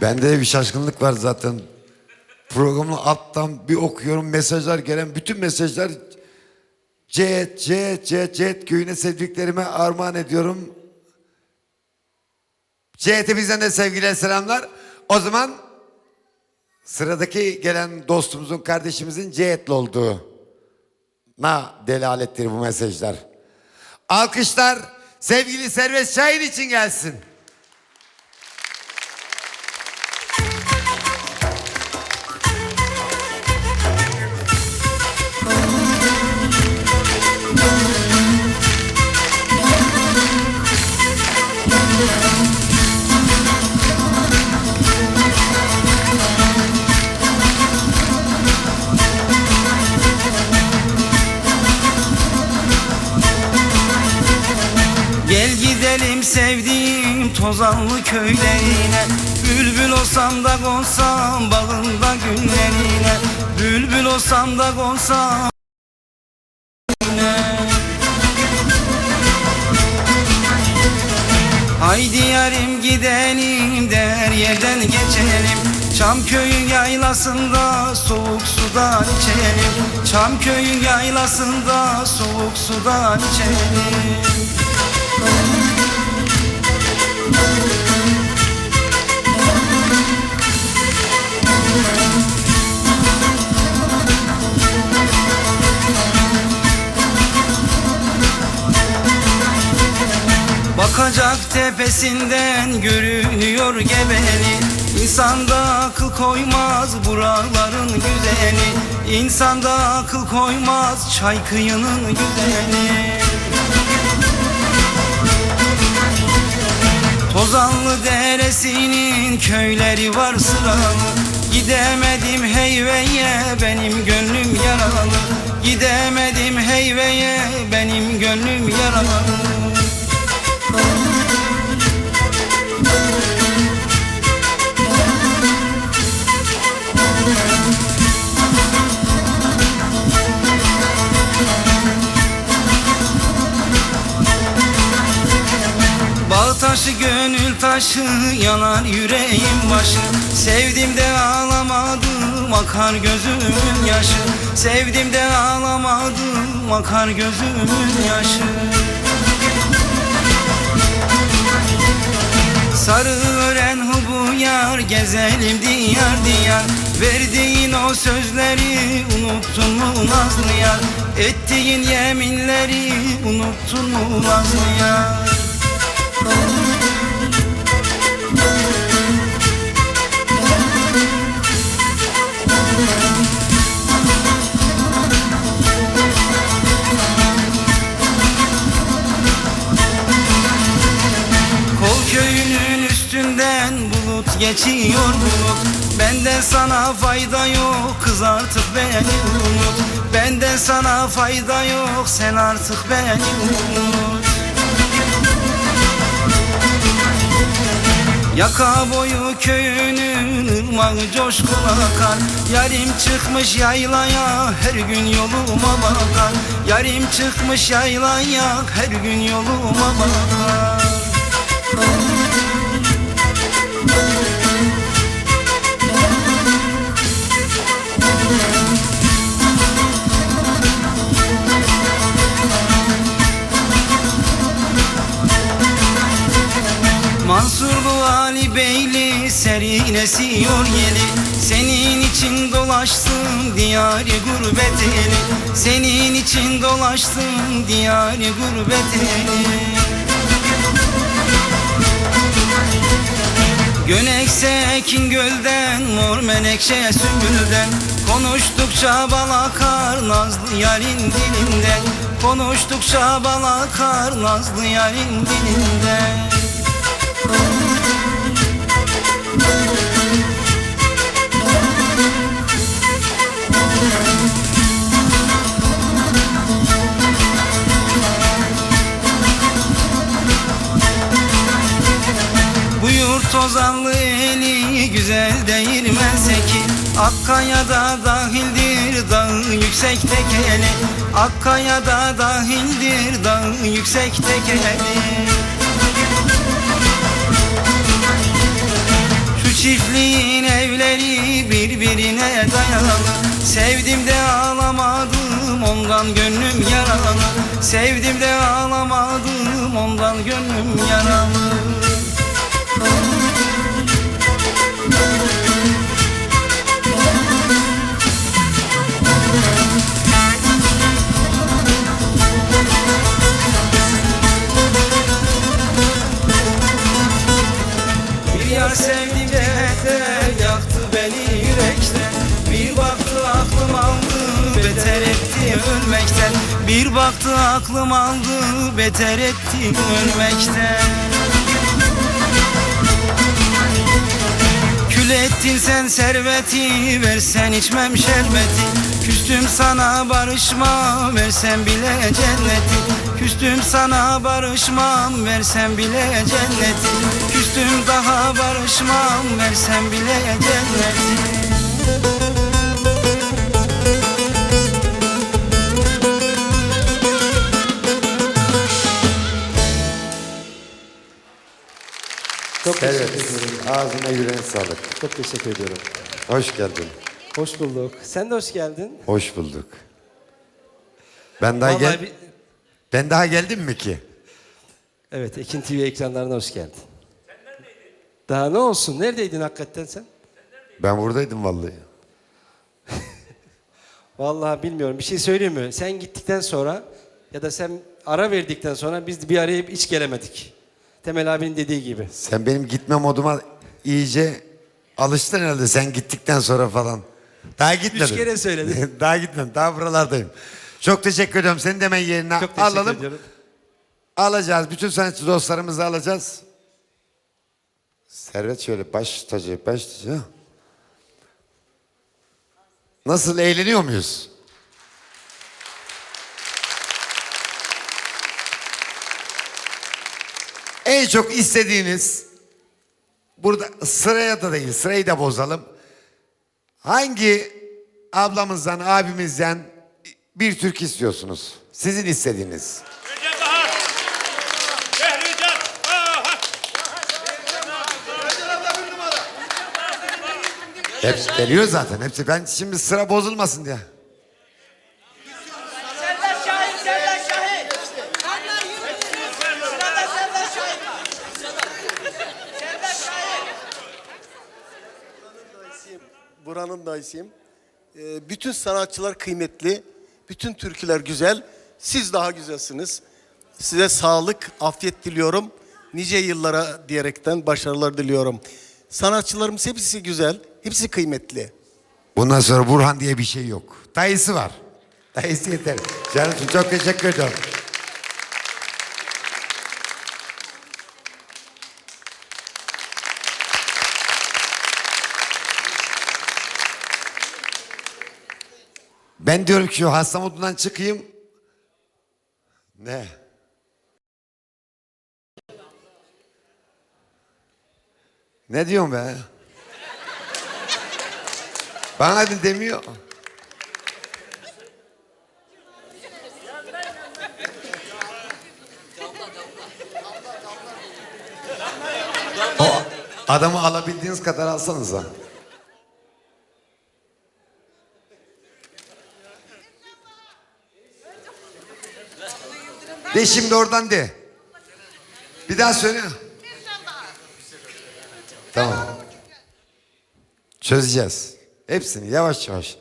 Bende bir şaşkınlık var zaten. Programı alttan bir okuyorum mesajlar gelen bütün mesajlar Cet, Cet, Cet, Cet köyüne sevdiklerime armağan ediyorum. Cet'e bizden de sevgiler selamlar. O zaman sıradaki gelen dostumuzun kardeşimizin Cet'li olduğu na delalettir bu mesajlar. Alkışlar sevgili Servet Şahin için gelsin. Sevdiğim tozanlı köylerine Bülbül olsam da konsam bağında günlerine Bülbül olsam da konsam Haydi yarim gidelim der yerden geçelim Çamköy'ün yaylasında soğuk sudan içelim Çamköy'ün yaylasında soğuk sudan içelim tepesinden görünüyor gebeli İnsanda akıl koymaz buraların güzeli İnsanda akıl koymaz çay kıyının güzeli Tozanlı deresinin köyleri var sıralı. Gidemedim heyveye benim gönlüm yaralı. Gidemedim heyveye benim gönlüm yaralı taşı yanar yüreğim başı. Sevdim de ağlamadım akar gözümün yaşı. Sevdim de ağlamadım akar gözümün yaşı. Sarı ören hubu yar gezelim diyar diyar. Verdiğin o sözleri unuttun mu nazlı yar Ettiğin yeminleri unuttun mu nazlı yar bulut geçiyor bulut Benden sana fayda yok kız artık beni unut Benden sana fayda yok sen artık beni unut Yaka boyu köyünün ırmağı coşkun akar Yarim çıkmış yaylaya her gün yoluma bakar. Yarim çıkmış yaylaya her gün yoluma bakar Beyli serin esiyor yeli. Senin için dolaştım diyarı gurbet eli. Senin için dolaştım diyarı gurbet eli. Gönekse ekin gölden Mor menekşe sümbülden. Konuştukça bal akar Nazlı yarın dilinden Konuştukça bal akar Nazlı yarın dilinden seki Akkaya'da dahildir dağ yüksek tekeli. Akkaya'da dahildir dağ yüksek tekeli. Şu çiftliğin evleri birbirine dayalı. Sevdim de ağlamadım ondan gönlüm yaralı. Sevdim de ağlamadım ondan gönlüm yaralı etti ölmekten. Bir baktı aklım aldı beter etti ölmekten. Kül ettin sen serveti versen içmem şerbeti. Küstüm sana barışmam versen bile cenneti. Küstüm sana barışmam versen bile cenneti. Küstüm daha barışmam versen bile cenneti Evet. Ağzına yüreğine sağlık. Çok teşekkür ediyorum. Hoş geldin. Hoş bulduk. Sen de hoş geldin. Hoş bulduk. Ben daha Vallahi gel bir- Ben daha geldim mi ki? Evet, Ekin TV ekranlarına hoş geldin. Daha ne olsun? Neredeydin hakikaten sen? Ben buradaydım vallahi. Vallahi bilmiyorum. Bir şey söyleyeyim mi? Sen gittikten sonra ya da sen ara verdikten sonra biz bir araya hiç gelemedik. Temel abinin dediği gibi. Sen benim gitme moduma iyice alıştın herhalde sen gittikten sonra falan. Daha gitmedim. Üç kere söyledin. daha gitmedim. Daha buralardayım. Çok teşekkür ediyorum. Seni de hemen yerine Çok teşekkür alalım. ediyorum. Alacağız. Bütün sanatçı dostlarımızı alacağız. Servet şöyle baş tacı, baş tacı. Nasıl eğleniyor muyuz? En çok istediğiniz burada sıraya da değil sırayı da bozalım. Hangi ablamızdan abimizden bir türkü istiyorsunuz? Sizin istediğiniz. Hepsi geliyor zaten. Hepsi ben şimdi sıra bozulmasın diye. Serdar Şahin, Serdar Şahin. Sırada Serdar Şahin var. Serdar Şahin. Buranın dayısıyım. Ee, bütün sanatçılar kıymetli. Bütün türküler güzel. Siz daha güzelsiniz. Size sağlık, afiyet diliyorum. Nice yıllara diyerekten başarılar diliyorum. Sanatçılarımız hepsi güzel. Hepsi kıymetli. Bundan sonra Burhan diye bir şey yok. Dayısı var. Dayısı yeter. Canım çok teşekkür ediyorum. Ben diyorum ki hasta modundan çıkayım. Ne? Ne diyorsun be? Bana da demiyor. O adamı alabildiğiniz kadar alsanıza. De şimdi oradan de. Bir daha söyle. Tamam. Çözeceğiz. Hepsini yavaş yavaş.